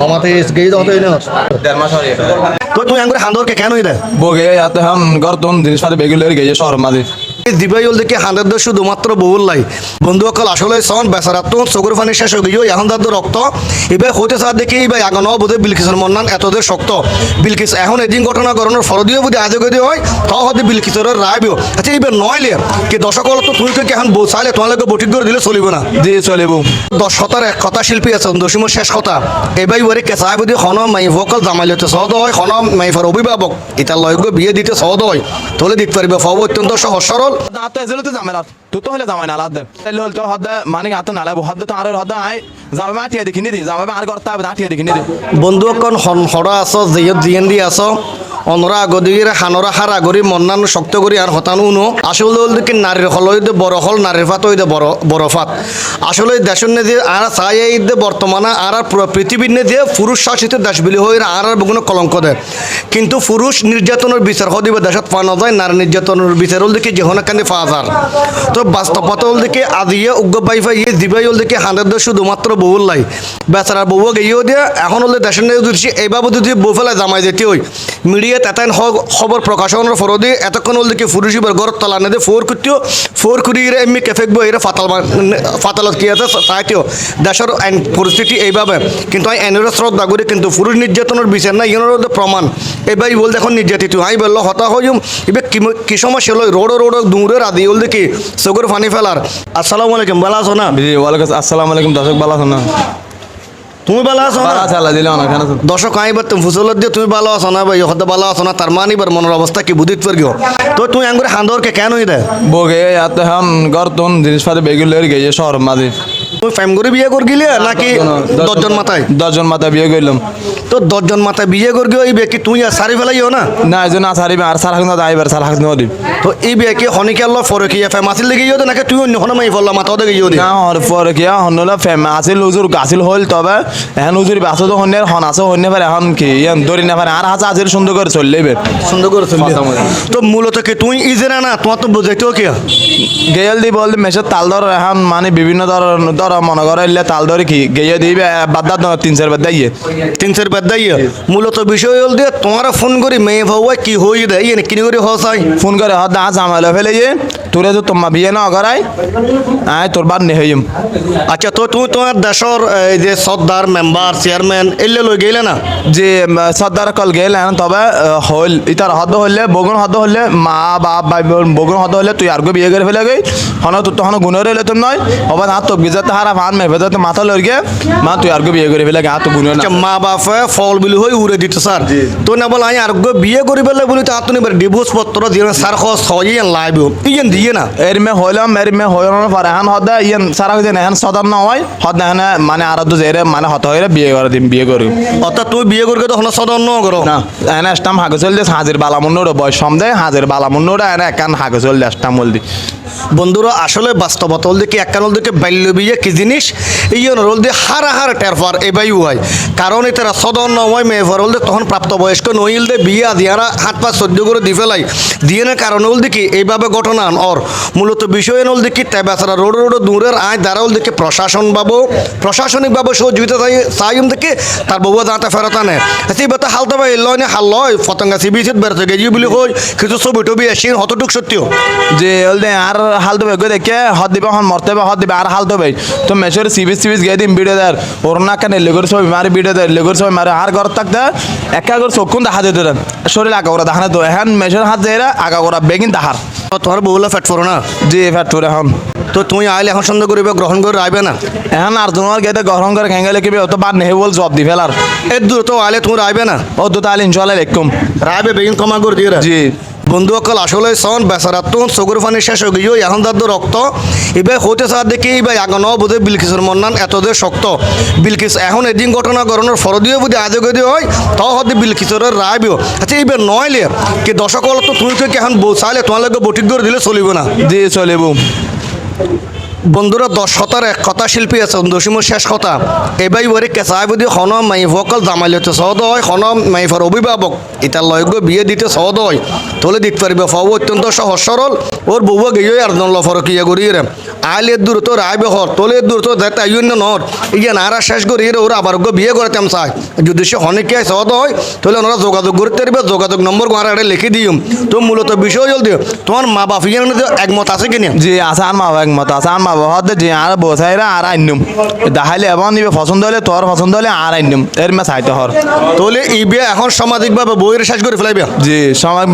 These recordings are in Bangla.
মামাতে গেই দাও তো এনে। দেড় মাস হয়ে তো তুই আঙ্গুরে হান্দরকে কেন হইলে বগে আতে হাম গর্তন জিনিসপাতি বেগুলের গেছে শহর মাঝে দিবাই হল দেখি হান্ড্রেড শুধুমাত্র বহুল লাই। বন্ধু অকল আসলে সন বেসারাত চকুর পানি শেষ হয়ে গিয়েও এখন তাদের রক্ত এবার হইতে চার দেখি এবার আগানো বোধহয় বিলকিসের মন্নান এতদের শক্ত। বিলকিস এখন এদিন ঘটনা করানোর ফরদিও বুঝে আজে গদি হয় তাও হতে বিলকিসের রায়বিও আচ্ছা এবার নইলে কি দশক হল তো তুই কি এখন বসাইলে তোমাকে বটিক করে দিলে চলিব না? দিয়ে চলিব। দশ শতার এক কথা শিল্পী আছে দশমীর শেষ কথা এবার ওরে কেঁচাই বুদ্ধি খন মাই ভকল জামাইলতে সহজ হয় খন মাইফার অভিভাবক এটা লয়গ বিয়ে দিতে সহজ হয়। তোলে দিতে পারবে ফব অত্যন্ত সহজ সরল তো ঝামেলা তুই তো হলে জামাই নালা দে। তাহলে হল তো হদ মানে হাতে নালাবো হদ তো আর হদ আই জামাই মা টিয়া দেখিনি দি। জামাই আর করতে হবে না টিয়া দেখিনি দি। বন্ধু অকন হড়া আছ জিয়ত জিয়েন দি আছ। অনরা আগদির হানরা হার আগরি মন্নান শক্ত করি আর হতান উনো। আসলে হল কি নারীর হল হইতে বড় হল নারীর ফাত হইতে বড় বড় ফাত আসলে দেশের নে যে আর চাই যে বর্তমানে আর পৃথিবীর নে যে পুরুষ শাসিত দেশ বিলি হয়ে আর আর বিভিন্ন কলঙ্ক দেয় কিন্তু পুরুষ নির্যাতনের বিচার হদিবে দেশত পাওয়া যায় নারী নির্যাতনের বিচার হল দেখি যেহনা কান্দি পাওয়া যার তো বাস্তবতা হল দেখি আজিয়ে উগ্র বাইফা ইয়ে দিবাই হল দেখি হান্ড্রেড শুধুমাত্র বহুল লাই। বেচারা বউ গিয়েও দিয়ে, এখন হলে দেশের নিয়ে দিচ্ছি এই বাবদ যদি বউ ফেলা জামাই যেতে হই মিডিয়াত এতাইন খবর প্রকাশনের ফরদি এতক্ষণ হল দেখি ফুরুষিবার ঘর তলা নেদে ফোর কুটিও ফোর কুড়ি এমনি কেফেক বই এরা ফাতাল ফাতালত কি আছে চাইতেও দেশের আইন পরিস্থিতি এইভাবে কিন্তু আমি এনের শ্রদ্ধা করি কিন্তু পুরুষ নির্যাতনের বিচার না ইয়ের প্রমাণ এবার বল দেখুন নির্যাতিত আমি বলল হতা হইম এবার কি- সমস্যা হলো রোড রোড দূরের আদি হল দেখি চকুর ফানি ফেলার আসসালামু আলাইকুম আছো না? আসসালামু আলাইকুম দর্শক আছেন না? তুমি ভালো আছো না? চালা দিলে অনেক আছে। দর্শক আইবার তুমি ফুসলত দিয়ে তুমি ভালো আছো না ভাই? হতে ভালো আছো না তার মানে এবার মনের অবস্থা কি বুঝিত পারগিও তো তুমি আঙ্গুরে হান্দরকে কেন হই দেয় বগে ইয়াতে তুন জিনিস জিনিসপাতি বেগুলের গেছে শহর মাঝে। তুমি ফ্যাম করে বিয়ে করে গিলে নাকি দশজন মাথায়? দশজন মাথা বিয়ে করলাম। তো দশজন মাথায় বিয়ে করে গিয়ে এই ব্যক্তি তুই আর সারি ফেলাইও না? না এই জন্য আসারিবে আর সারা হাক না আইবার সারা হাক না তো এই ব্যক্তি হনিকে আল্লাহ ফরে কি ফ্যাম আসিল ইয়ে নাকি তুই অন্য কোনো মাই ফেললাম মাথা দেখে ইয়ে না হর পরে কি হনলা ফেম আছিল উজুর গাছিল হল তবে এখন উজুর বাসো তো হন্যের হন আছে হন্যে পারে এখন কি? ইয়ান দরি না পারে আর হাসা আছিল সুন্দর করে চললে এবার। সুন্দর করে চললি। তো মূলত কি তুই ইজে না? না তোমার তো বুঝাইতেও কি? গেল দি বল মেসের তাল ধর এখন মানে বিভিন্ন ধর ধর মনে করো, এলে তাল ধরে কি গেয়ে দিবে বাদ তিন চার বাদ দিয়ে। তিন চার বাদ দাইয়ে মূলত বিষয় হল দিয়ে তোমার ফোন করি, মেয়ে ভাবা কি হয়ে দেয় ইয়ে কিনে করে হসাই। ফোন করে হদ দা আমালে ফেলে তোরে তো তোমার বিয়ে না করাই আয় তোর বাদ নেহইম আচ্ছা তো তুমি তোমার দেশের এই যে সর্দার মেম্বার চেয়ারম্যান এলে লই গেলে না? যে সর্দার কল গেল এখন তবে হল ইতার হদ হলে বগুন হদ হলে মা বাপ ভাই বোন বগুন হদ হলে তুই আরগো বিয়ে করে ফেলে গই হন তুই তখন গুণের হলে তুমি নয়। অবাদ হাত তো বিজাতে হারা ভান মে ভেজাতে মাথা লই গে। মা তুই আরগো বিয়ে করে ফেলে হাত তো না। আচ্ছা মা বাপে ফল বিলি হই উড়ে দিতে স্যার। তো না বলে আমি আর বিয়ে করি পেলে বলি তো আতুনি ডিভোর্স পত্র দিয়ে স্যার খস হয় ইয়ে লাইব ইয়েন দিয়ে না এর মে হইলাম এর মে হইলাম পরে এখন হদ ইয়েন সারা হইতে এখন সদর না হয় হদ এখন মানে আর তো জেরে মানে হত হইরে বিয়ে করে দিম বিয়ে করি অর্থাৎ তুই বিয়ে করবে তখন সদন ন করো। না এনে স্টাম হাগে চল দিস হাজির বালামুন্নুর বয়স সম দে হাজির বালামুন্নুর এনে একান হাগে চল দে স্টাম বল দি। বন্ধুরা আসলে বাস্তবতা হল দেখি একখান হল দেখি বাল্য বিয়ে কি জিনিস এই হল দিয়ে হারা হার টেরফার এবাই হয় কারণ এটারা সদন নয় মেয়ে ফর হল তখন প্রাপ্তবয়স্ক নইল দে বিয়ে দিয়ারা হাত পা সহ্য করে দি ফেলাই। দিয়ে কারণ হল দেখি এইভাবে ঘটনা ওর মূলত বিষয় হল দেখি তাই বেচারা রোড রোড দূরের আয় হল দেখি প্রশাসন বাবু প্রশাসনিকভাবে সহযোগিতা চাইম দেখি তার বউয়া দাঁতে ফেরত আনে। সেই বেতা হালতে পাই লয় হাল লয় ফতঙ্গা সিবিসিত বেড়াতে গেছি বলি কই কিছু ছবি টবি আসি হতটুক সত্যিও। যে হল দে, আর হাল দেবে গো দেখে, হদ দিবে হন, মরতে হবে হদ দিবে, আর হাল দেবে তো মেশর সিবিস সিবিস গিয়ে দিম ভিডিও দেয় ওর না কেন লেগুর ছবি মারি ভিডিও দেয় লেগুর ছবি মারে আর ঘর থাকতে একা করে চক্ষুন দেখা দেন শরীর আগা করা দেখা তো এখন মেশর হাত যায় আগা করা বেগিন তাহার তোমার বউলা ফেট পড়ো না। জি ফ্যাট তোর এখন তো তুমি আইলে এখন সন্দেহ করিবে গ্রহণ করে আইবে না? এখন আর তোমার গেতে গ্রহণ করে খেঙ্গে লেখিবে অত বাদ নেহে বল জব দি ফেলার। এর দূর তো আইলে তুমি আইবে না? অত তো তাহলে ইনশাল্লাহ লেখকম। রাইবে বেগিন কমা করে দিয়ে জি। বন্ধু অকল আসলে সন বেচারাত তো চকুর পানি শেষ হয়ে গিয়েও এখন তার তো রক্ত এবার হইতে চার দেখি এবার আগন বোধহয় বিলকিসের মন্নান এতদের শক্ত। বিলকিস এখন এদিন ঘটনা করানোর ফরদিও বুঝে আজ গদি হয় তাও হতে বিলকিসের রায়বিও আচ্ছা এবার নয়লে, কি দশকল তো তুমি এখন চাইলে তোমার বটিক দিলে চলিব না? দিয়ে চলিব। বন্ধুরা, দশ শতার এক কথা শিল্পী আছে। দশিমর শেষ কথা। এবার ওরে কেঁচাই বুদ্ধি খন মাইফকল জামাইলতে সহদ হয় খন মাইফর অভিভাবক ইটার লয়গ বিয়ে দিতে সহদ হয়। তোলে দিতে পারবে ফাও অত্যন্ত সহজ সরল ওর বউ গিয়ে আর লফর কিয়া করি রে আইল এর দূর তো রায় বেহর তোলে দূর তো দেখ আইন নর ইয়ে নারা শেষ করি রে ওরা আবার গো বিয়ে করে তেম চাই। যদি সে অনেকে সহদ হয় তাহলে ওনারা যোগাযোগ করতে পারবে যোগাযোগ নম্বর গোয়ারা এটা লিখে দিম তো মূলত বিষয় জলদি তোমার মা বাপ ইয়ে একমত আছে কিনা জি আর মা একমত, আছে আর মা বাবা হতে জি আর বসাইরা আর আইনুম। দেখাইলে এবং নিবে পছন্দ হলে তোর পছন্দ হলে আর আইনুম। এর মে চাইতে হর। তাহলে এই বিয়ে এখন সামাজিকভাবে বইয়ের শেষ করে ফেলাইবে? জি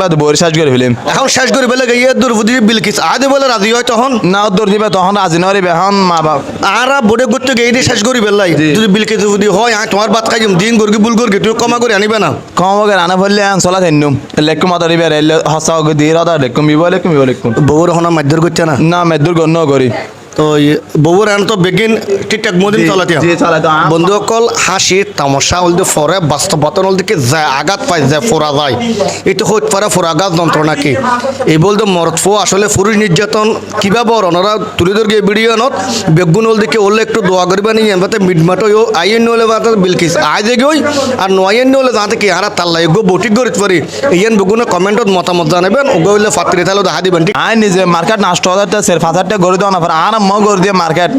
বাদ বইয়ের সাজ করে ফেলিম এখন শেষ করে ফেলে গিয়ে দুর্বুদ্ধি বিলকিস। আদে বলে রাজি হয় তখন? না উত্তর দিবে তখন রাজি নরিবে এখন মা বাপ। আর বোর্ডে করতে গিয়ে শেষ করি ফেললাই যদি বিলকিস যদি হয় আয় তোমার বাদ খাই দিন করবি ভুল করবি তুই ক্ষমা করে আনিবে না। কম বগে রানা ফেললে চলা থাইনুম লেকুম দিবে রেলে হসা দিয়ে রাদা লেকুম বিব লেকুম বিব লেকুম বউর এখন মাধ্যর করছে না? না মেদুর গণ্য করি। তো বউর এখন তো বেগিন ঠিকঠাক মদিন জি, চলাতে জি, চালাতে বন্ধুসকল হাসি তামাশা হল যে ফরে বাস্তবতা হল দিকে যায় আঘাত পায় যায় ফোরা যায়। এটা হইতে পারে ফোরাঘাত যন্ত্রণা কি এই বলতে মরদ আসলে পুরুষ নির্যাতন কীভাবে ওনারা তুলে ধরে ভিডিও নত। বেগুন হল দিকে ওলে একটু দোয়া করবে নি এমতে মিটমাটো আইন হলে বাতে বিলকিস। আয় যে গই আর নয়ান হলে যাতে কি হারা তাল্লা। এগো বটিক করিতে পারি। ইয়ান বেগুনে কমেন্টত মতামত জানাবেন ওগো হইলে ফাত্রি তাহলে দেখা দিবেন। ঠিক আই নিজে মার্কেট নষ্ট হতে সের ফাজারটা গড়ে দেওয়া না পারে আর ম গড়ে দিয়ে মার্কেট।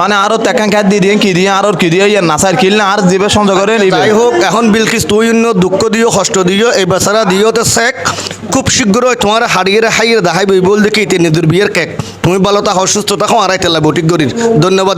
মানে আরও তেকান খাত দিয়ে দিয়ে, কি দিয়ে, আর কি দিয়ে ইয়ে নাসার কিনলে আর জীবে সংযোগ করে যাই হোক, এখন বিলকিস, তুই অন্য দুঃখ দিও, কষ্ট দিও, এই বেচারা দিও তো শেখ। খুব শীঘ্রই তোমার হারিয়ে হাইয়ে দেখাইবে বল দেখি তিনি দুর্বিয়ের কেক। তুমি ভালো থাকো, সুস্থ থাকো, আড়াই তেলা বটিক গরির ধন্যবাদ